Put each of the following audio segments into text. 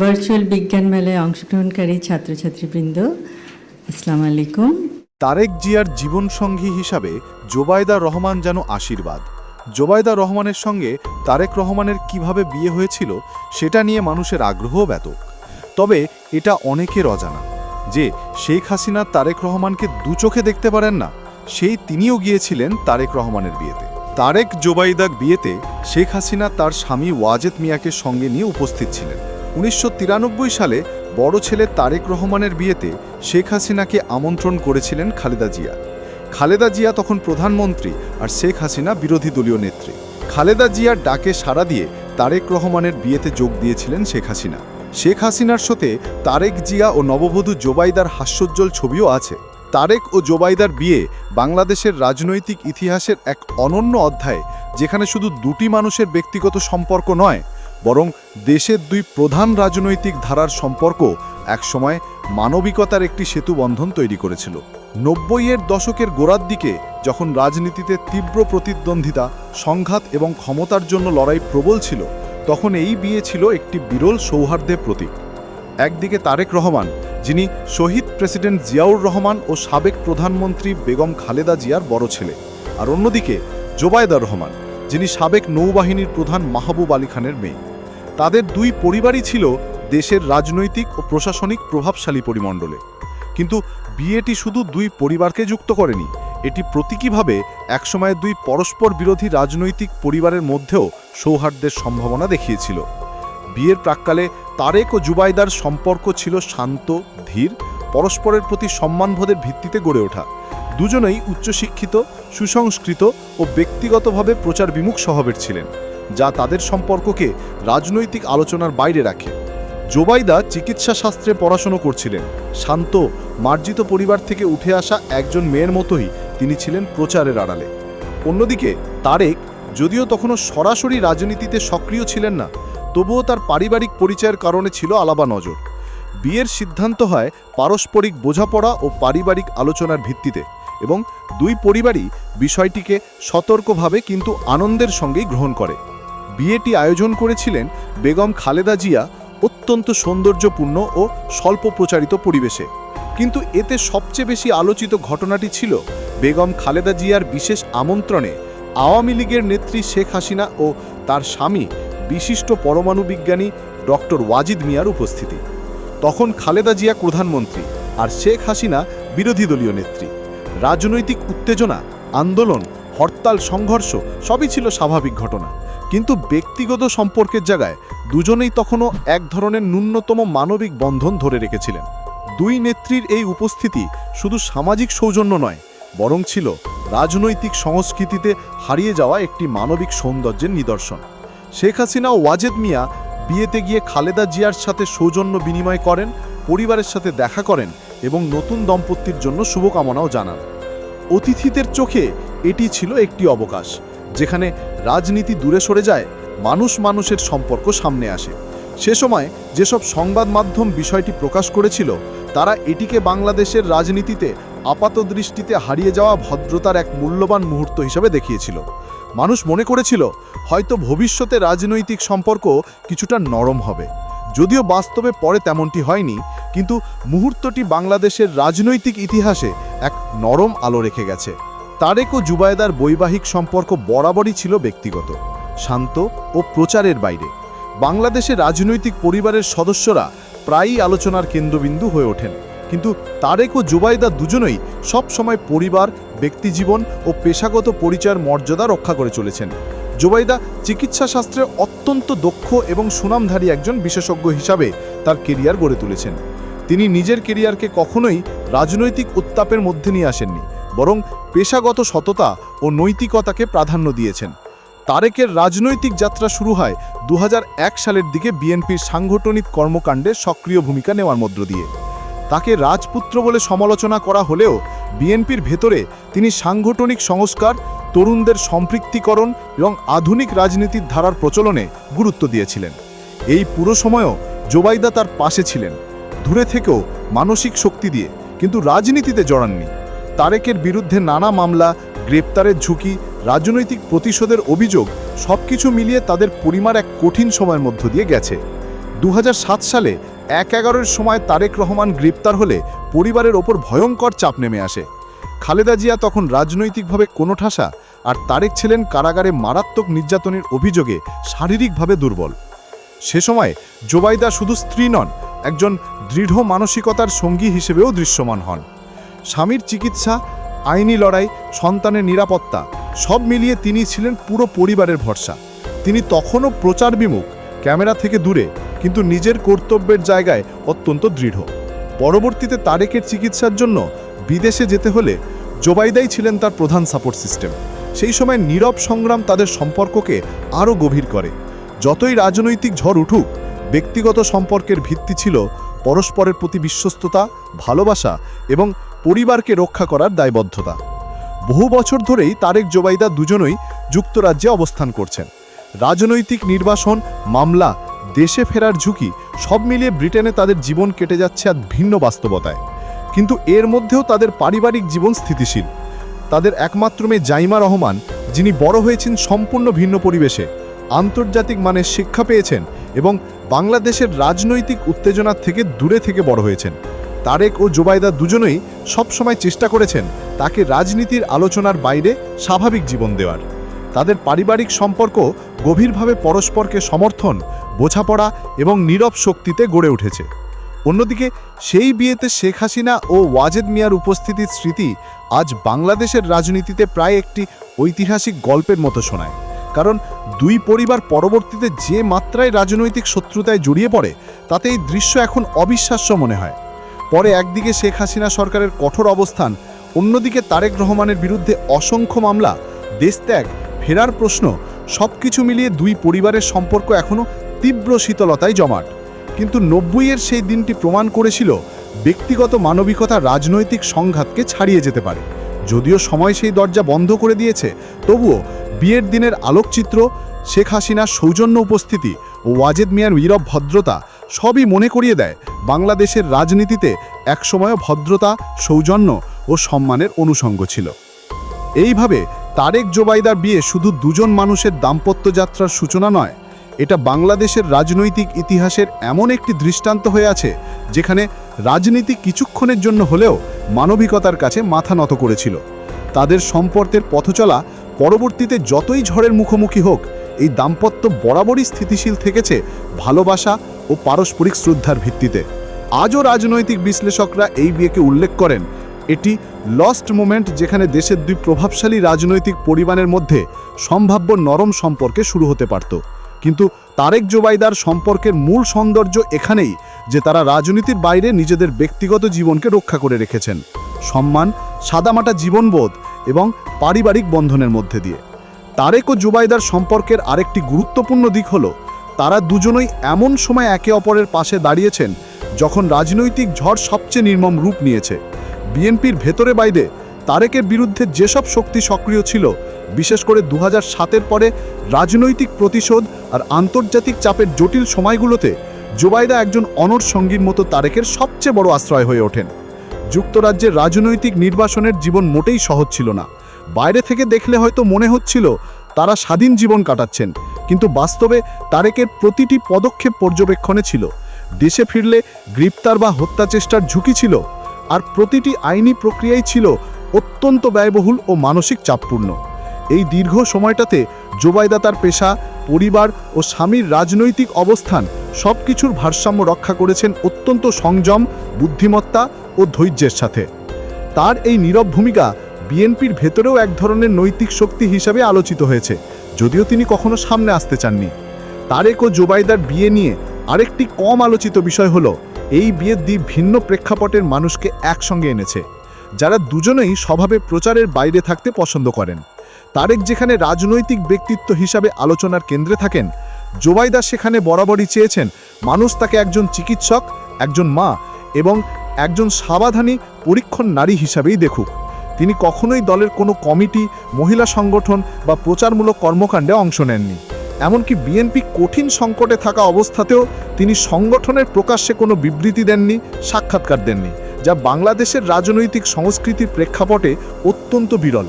Virtual বিজ্ঞান মেলায় অংশগ্রহণকারী ছাত্রছাত্রীবৃন্দ, আসসালামু আলাইকুম। তারেক জিয়ার জীবনসঙ্গী হিসাবে জোবায়দা রহমান যেন আশীর্বাদ। জোবায়দা রহমানের সঙ্গে তারেক রহমানের কীভাবে বিয়ে হয়েছিল, সেটা নিয়ে মানুষের আগ্রহ ব্যাপক। তবে এটা অনেকের অজানা, যে শেখ হাসিনা তারেক রহমানকে দু চোখে দেখতে পারেন না, সেই তিনিও গিয়েছিলেন তারেক রহমানের বিয়েতে। তারেক জোবাইদাক বিয়েতে শেখ হাসিনা তার স্বামী ওয়াজেদ মিয়াকে সঙ্গে নিয়ে উপস্থিত ছিলেন। উনিশশো তিরানব্বই সালে বড় ছেলে তারেক রহমানের বিয়েতে শেখ হাসিনাকে আমন্ত্রণ করেছিলেন খালেদা জিয়া। খালেদা জিয়া তখন প্রধানমন্ত্রী আর শেখ হাসিনা বিরোধী দলীয় নেত্রী। খালেদা জিয়ার ডাকে সাড়া দিয়ে তারেক রহমানের বিয়েতে যোগ দিয়েছিলেন শেখ হাসিনা। শেখ হাসিনার সাথে তারেক জিয়া ও নববধূ জোবাইদার হাস্যোজ্জ্বল ছবিও আছে। তারেক ও জোবাইদার বিয়ে বাংলাদেশের রাজনৈতিক ইতিহাসের এক অনন্য অধ্যায়, যেখানে শুধু দুটি মানুষের ব্যক্তিগত সম্পর্ক নয় বরং দেশের দুই প্রধান রাজনৈতিক ধারার সম্পর্ক একসময় মানবিকতার একটি সেতুবন্ধন তৈরি করেছিল। নব্বইয়ের দশকের গোড়ার দিকে যখন রাজনীতিতে তীব্র প্রতিদ্বন্দ্বিতা, সংঘাত এবং ক্ষমতার জন্য লড়াই প্রবল ছিল, তখন এই বিয়ে ছিল একটি বিরল সৌহার্দ্যের প্রতীক। একদিকে তারেক রহমান, যিনি শহীদ প্রেসিডেন্ট জিয়াউর রহমান ও সাবেক প্রধানমন্ত্রী বেগম খালেদা জিয়ার বড় ছেলে। আর অন্যদিকে জোবায়দা রহমান, যিনি সাবেক নৌবাহিনীর প্রধান মাহবুব আলী খানের মেয়ে। তাদের দুই পরিবারই ছিল দেশের রাজনৈতিক ও প্রশাসনিক প্রভাবশালী পরিমণ্ডলে। কিন্তু বিয়েটি শুধু দুই পরিবারকে যুক্ত করেনি, এটি প্রতীকীভাবে একসময় দুই পরস্পর বিরোধী রাজনৈতিক পরিবারের মধ্যেও সৌহার্দ্যের সম্ভাবনা দেখিয়েছিল। বিয়ের প্রাক্কালে তারেক ও জুবাইদার সম্পর্ক ছিল শান্ত, ধীর, পরস্পরের প্রতি সম্মানবোধের ভিত্তিতে গড়ে ওঠা। দুজনেই উচ্চশিক্ষিত, সুসংস্কৃত ও ব্যক্তিগতভাবে প্রচার বিমুখ স্বভাবের ছিলেন। যা তাদের সম্পর্ককে রাজনৈতিক আলোচনার বাইরে রাখে। জোবাইদা চিকিৎসা শাস্ত্রে পড়াশোনা করছিলেন। শান্ত, মার্জিত পরিবার থেকে উঠে আসা একজন মেয়ের মতোই তিনি ছিলেন প্রচারের আড়ালে। অন্যদিকে তারেক, যদিও তখনও সরাসরি রাজনীতিতে সক্রিয় ছিলেন না, তবুও তার পারিবারিক পরিচয়ের কারণে ছিল আলাবা নজর। বিয়ের সিদ্ধান্ত হয় পারস্পরিক বোঝাপড়া ও পারিবারিক আলোচনার ভিত্তিতে এবং দুই পরিবারই বিষয়টিকে সতর্কভাবে কিন্তু আনন্দের সঙ্গেই গ্রহণ করে। বিয়েটি আয়োজন করেছিলেন বেগম খালেদা জিয়া অত্যন্ত সৌন্দর্যপূর্ণ ও স্বল্প প্রচারিত পরিবেশে। কিন্তু এতে সবচেয়ে বেশি আলোচিত ঘটনাটি ছিল বেগম খালেদা জিয়ার বিশেষ আমন্ত্রণে আওয়ামী লীগের নেত্রী শেখ হাসিনা ও তার স্বামী বিশিষ্ট পরমাণু বিজ্ঞানী ডক্টর ওয়াজিদ মিয়ার উপস্থিতি। তখন খালেদা জিয়া প্রধানমন্ত্রী আর শেখ হাসিনা বিরোধী দলীয় নেত্রী। রাজনৈতিক উত্তেজনা, আন্দোলন, হরতাল, সংঘর্ষ সবই ছিল স্বাভাবিক ঘটনা। কিন্তু ব্যক্তিগত সম্পর্কের জায়গায় দুজনেই তখনও এক ধরনের ন্যূনতম মানবিক বন্ধন ধরে রেখেছিলেন। দুই নেত্রীর এই উপস্থিতি শুধু সামাজিক সৌজন্য নয়, বরং ছিল রাজনৈতিক সংস্কৃতিতে হারিয়ে যাওয়া একটি মানবিক সৌন্দর্যের নিদর্শন। শেখ হাসিনা ওয়াজেদ মিয়া বিয়েতে গিয়ে খালেদা জিয়ার সাথে সৌজন্য বিনিময় করেন, পরিবারের সাথে দেখা করেন এবং নতুন দম্পতির জন্য শুভকামনাও জানান। অতিথিদের চোখে এটি ছিল একটি অবকাশ। যেখানে রাজনীতি দূরে সরে যায়, মানুষ মানুষের সম্পর্ক সামনে আসে। সে সময় যেসব সংবাদ মাধ্যম বিষয়টি প্রকাশ করেছিল, তারা এটিকে বাংলাদেশের রাজনীতিতে আপাত দৃষ্টিতে হারিয়ে যাওয়া ভদ্রতার এক মূল্যবান মুহূর্ত হিসেবে দেখিয়েছিল। মানুষ মনে করেছিল, হয়তো ভবিষ্যতে রাজনৈতিক সম্পর্ক কিছুটা নরম হবে। যদিও বাস্তবে পরে তেমনটি হয়নি, কিন্তু মুহূর্তটি বাংলাদেশের রাজনৈতিক ইতিহাসে এক নরম আলো রেখে গেছে। তারেক ও জুবায়দার বৈবাহিক সম্পর্ক বরাবরই ছিল ব্যক্তিগত, শান্ত ও প্রচারের বাইরে। বাংলাদেশের রাজনৈতিক পরিবারের সদস্যরা প্রায়ই আলোচনার কেন্দ্রবিন্দু হয়ে ওঠেন। কিন্তু তারেক ও জুবাইদা দুজনেই সব সময় পরিবার, ব্যক্তিজীবন ও পেশাগত পরিচয়ের মর্যাদা রক্ষা করে চলেছেন। জুবাইদা চিকিৎসা শাস্ত্রে অত্যন্ত দক্ষ এবং সুনামধারী একজন বিশেষজ্ঞ হিসাবে তার কেরিয়ার গড়ে তুলেছেন। তিনি নিজের কেরিয়ারকে কখনোই রাজনৈতিক উত্তাপের মধ্যে নিয়ে আসেননি। বরং পেশাগত সততা ও নৈতিকতাকে প্রাধান্য দিয়েছেন। তারেকের রাজনৈতিক যাত্রা শুরু হয় দু হাজার এক সালের দিকে বিএনপির সাংগঠনিক কর্মকাণ্ডে সক্রিয় ভূমিকা নেওয়ার মধ্য দিয়ে। তাকে রাজপুত্র বলে সমালোচনা করা হলেও বিএনপির ভেতরে তিনি সাংগঠনিক সংস্কার, তরুণদের সম্পৃক্তিকরণ এবং আধুনিক রাজনীতির ধারার প্রচলনে গুরুত্ব দিয়েছিলেন। এই পুরো সময়ও জোবাইদা তার পাশে ছিলেন। দূরে থেকেও মানসিক শক্তি দিয়ে, কিন্তু রাজনীতিতে জড়াননি। তারেকের বিরুদ্ধে নানা মামলা, গ্রেপ্তারের ঝুঁকি, রাজনৈতিক প্রতিশোধের অভিযোগ, সবকিছু মিলিয়ে তাদের পরিমার এক কঠিন সময়ের মধ্য দিয়ে গেছে। দু হাজার সাত সালে এক এগারোর সময় তারেক রহমান গ্রেপ্তার হলে পরিবারের ওপর ভয়ঙ্কর চাপ নেমে আসে। খালেদা জিয়া তখন রাজনৈতিকভাবে কোনো ঠাসা আর তারেক ছিলেন কারাগারে মারাত্মক নির্যাতনের অভিযোগে শারীরিকভাবে দুর্বল। সে সময় জোবাইদা শুধু স্ত্রী নন, একজন দৃঢ় মানসিকতার সঙ্গী হিসেবেও দৃশ্যমান হন। স্বামীর চিকিৎসা, আইনি লড়াই, সন্তানের নিরাপত্তা, সব মিলিয়ে তিনি ছিলেন পুরো পরিবারের ভরসা। তিনি তখনও প্রচার বিমুখ, ক্যামেরা থেকে দূরে, কিন্তু নিজের কর্তব্যের জায়গায় অত্যন্ত দৃঢ়। পরবর্তীতে তারেকের চিকিৎসার জন্য বিদেশে যেতে হলে জোবাইদাই ছিলেন তার প্রধান সাপোর্ট সিস্টেম। সেই সময় নীরব সংগ্রাম তাদের সম্পর্ককে আরও গভীর করে। যতই রাজনৈতিক ঝড় উঠুক, ব্যক্তিগত সম্পর্কের ভিত্তি ছিল পরস্পরের প্রতি বিশ্বস্ততা, ভালোবাসা এবং পরিবারকে রক্ষা করার দায়বদ্ধতা। বহু বছর ধরেই তারেক জোবাইদা দুজনই যুক্তরাজ্যে অবস্থান করছেন। রাজনৈতিক নির্বাসন, মামলা, দেশে ফেরার ঝুঁকি, সব মিলিয়ে ব্রিটেনে তাদের জীবন কেটে যাচ্ছে এক ভিন্ন বাস্তবতায়। কিন্তু এর মধ্যেও তাদের পারিবারিক জীবন স্থিতিশীল। তাদের একমাত্র মেয়ে জাইমা রহমান, যিনি বড় হয়েছেন সম্পূর্ণ ভিন্ন পরিবেশে, আন্তর্জাতিক মানের শিক্ষা পেয়েছেন এবং বাংলাদেশের রাজনৈতিক উত্তেজনার থেকে দূরে থেকে বড় হয়েছেন। তারেক ও জোবাইদা দুজনেই সবসময় চেষ্টা করেছেন তাকে রাজনীতির আলোচনার বাইরে স্বাভাবিক জীবন দেওয়ার। তাদের পারিবারিক সম্পর্ক গভীরভাবে পরস্পরকে সমর্থন, বোঝাপড়া এবং নীরব শক্তিতে গড়ে উঠেছে। অন্যদিকে সেই বিয়েতে শেখ হাসিনা ও ওয়াজেদ মিয়ার উপস্থিতির স্মৃতি আজ বাংলাদেশের রাজনীতিতে প্রায় একটি ঐতিহাসিক গল্পের মতো শোনায়। কারণ দুই পরিবার পরবর্তীতে যে মাত্রায় রাজনৈতিক শত্রুতায় জড়িয়ে পড়ে তাতে এই দৃশ্য এখন অবিশ্বাস্য মনে হয়। পরে একদিকে শেখ হাসিনা সরকারের কঠোর অবস্থান, অন্যদিকে তারেক রহমানের বিরুদ্ধে অসংখ্য মামলা, দেশত্যাগ, ফেরার প্রশ্ন সব কিছু মিলিয়ে দুই পরিবারের সম্পর্ক এখনও তীব্র শীতলতায় জমাট। কিন্তু নব্বইয়ের সেই দিনটি প্রমাণ করেছিল ব্যক্তিগত মানবিকতা রাজনৈতিক সংঘাতকে ছাড়িয়ে যেতে পারে। যদিও সময় সেই দরজা বন্ধ করে দিয়েছে, তবুও বিয়ের দিনের আলোকচিত্র, শেখ হাসিনার সৌজন্য উপস্থিতি ও ওয়াজেদ মিয়ার নীরব ভদ্রতা সবই মনে করিয়ে দেয় বাংলাদেশের রাজনীতিতে একসময় ভদ্রতা, সৌজন্য ও সম্মানের অনুষঙ্গ ছিল। এইভাবে তারেক জোবাইদার বিয়ে শুধু দুজন মানুষের দাম্পত্য যাত্রার সূচনা নয়, এটা বাংলাদেশের রাজনৈতিক ইতিহাসের এমন একটি দৃষ্টান্ত হয়ে আছে, যেখানে রাজনীতি কিছুক্ষণের জন্য হলেও মানবিকতার কাছে মাথা নত করেছিল। তাদের সম্পর্কের পথচলা পরবর্তীতে যতই ঝড়ের মুখোমুখি হোক, এই দাম্পত্য বরাবরই স্থিতিশীল থেকেছে ভালোবাসা ও পারস্পরিক শ্রদ্ধার ভিত্তিতে। আজও রাজনৈতিক বিশ্লেষকরা এই বিয়েকে উল্লেখ করেন, এটি লস্ট মোমেন্ট যেখানে দেশের দুই প্রভাবশালী রাজনৈতিক পরিবারের মধ্যে সম্ভাব্য নরম সম্পর্কে শুরু হতে পারত। কিন্তু তারেক জোবাইদার সম্পর্কের মূল সৌন্দর্য এখানেই, যে তারা রাজনীতির বাইরে নিজেদের ব্যক্তিগত জীবনকে রক্ষা করে রেখেছেন। সম্মান, সাদামাটা জীবনবোধ এবং পারিবারিক বন্ধনের মধ্যে দিয়ে। তারেক ও জুবাইদার সম্পর্কের আরেকটি গুরুত্বপূর্ণ দিক হলো তারা দুজনই এমন সময় একে অপরের পাশে দাঁড়িয়েছেন যখন রাজনৈতিক ঝড় সবচেয়ে নির্মম রূপ নিয়েছে। বিএনপির ভেতরে বাইরে তারেকের বিরুদ্ধে যেসব শক্তি সক্রিয় ছিল, বিশেষ করে দু সাতের পরে রাজনৈতিক প্রতিশোধ আর আন্তর্জাতিক চাপের জটিল সময়গুলোতে, জোবাইদা একজন অনর সঙ্গীর মতো তারেকের সবচেয়ে বড় আশ্রয় হয়ে ওঠেন। যুক্তরাজ্যের রাজনৈতিক নির্বাসনের জীবন মোটেই সহজ ছিল না। বাইরে থেকে দেখলে হয়তো মনে হচ্ছিল তারা স্বাধীন জীবন কাটাচ্ছেন। কিন্তু বাস্তবে তারেকের প্রতিটি পদক্ষেপ পর্যবেক্ষণে ছিল। দেশে ফিরলে গ্রেপ্তার বা হত্যা চেষ্টার ঝুঁকি ছিল। আর প্রতিটি আইনি প্রক্রিয়াই ছিল অত্যন্ত ব্যয়বহুল ও মানসিক চাপপূর্ণ। এই দীর্ঘ সময়টাতে জোবাইদা তার পেশা, পরিবার ও স্বামীর রাজনৈতিক অবস্থান সব কিছুর ভারসাম্য রক্ষা করেছেন অত্যন্ত সংযম, বুদ্ধিমত্তা ও ধৈর্যের সাথে। তার এই নীরব ভূমিকা বিএনপির ভেতরেও এক ধরনের নৈতিক শক্তি হিসাবে আলোচিত হয়েছে, যদিও তিনি কখনো সামনে আসতে চাননি। তারেক ও জোবাইদার বিয়ে নিয়ে আরেকটি কম আলোচিত বিষয় হলো, এই বিয়ের দ্বীপ ভিন্ন প্রেক্ষাপটের মানুষকে একসঙ্গে এনেছে, যারা দুজনেই স্বভাবে প্রচারের বাইরে থাকতে পছন্দ করেন। তারেক যেখানে রাজনৈতিক ব্যক্তিত্ব হিসাবে আলোচনার কেন্দ্রে থাকেন জোবাইদা সেখানে বরাবরই চেয়েছেন মানুষ তাকে একজন চিকিৎসক, একজন মা এবং একজন সাবাধানী, পরীক্ষণ নারী হিসাবেই দেখুক। তিনি কখনোই দলের কোনো কমিটি, মহিলা সংগঠন বা প্রচারমূলক কর্মকাণ্ডে অংশ নেননি। এমনকি বিএনপি কঠিন সংকটে থাকা অবস্থাতেও তিনি সংগঠনের প্রকাশ্যে কোনো বিবৃতি দেননি, সাক্ষাৎকার দেননি, যা বাংলাদেশের রাজনৈতিক সংস্কৃতির প্রেক্ষাপটে অত্যন্ত বিরল।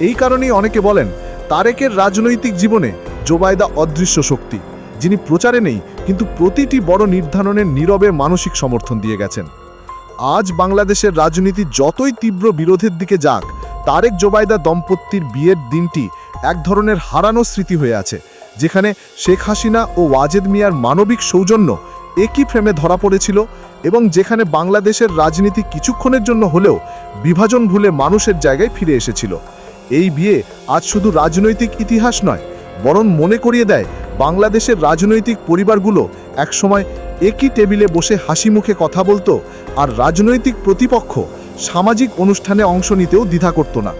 এই কারণেই অনেকে বলেন, তারেকের রাজনৈতিক জীবনে জোবায়দা অদৃশ্য শক্তি। যিনি প্রচারে নেই, কিন্তু প্রতিটি বড় নির্ধারণের নীরবে মানসিক সমর্থন দিয়ে গেছেন। আজ বাংলাদেশের রাজনীতি যতই তীব্র বিরোধের দিকে যাক, তারেক জোবাইদা দম্পতির বিয়ের দিনটি এক ধরনের হারানো স্মৃতি হয়ে আছে, যেখানে শেখ হাসিনা ও ওয়াজেদ মিয়ার মানবিক সৌজন্য একই ফ্রেমে ধরা পড়েছিল এবং যেখানে বাংলাদেশের রাজনীতি কিছুক্ষণের জন্য হলেও বিভাজন ভুলে মানুষের জায়গায় ফিরে এসেছিল। এই বিয়ে আজ শুধু রাজনৈতিক ইতিহাস নয়, বরং মনে করিয়ে দেয় বাংলাদেশের রাজনৈতিক পরিবারগুলো একসময় একই টেবিলে বসে হাসি মুখে কথা বলতো আর রাজনৈতিক প্রতিপক্ষ সামাজিক অনুষ্ঠানে অংশ নিতেও দ্বিধা করতো না।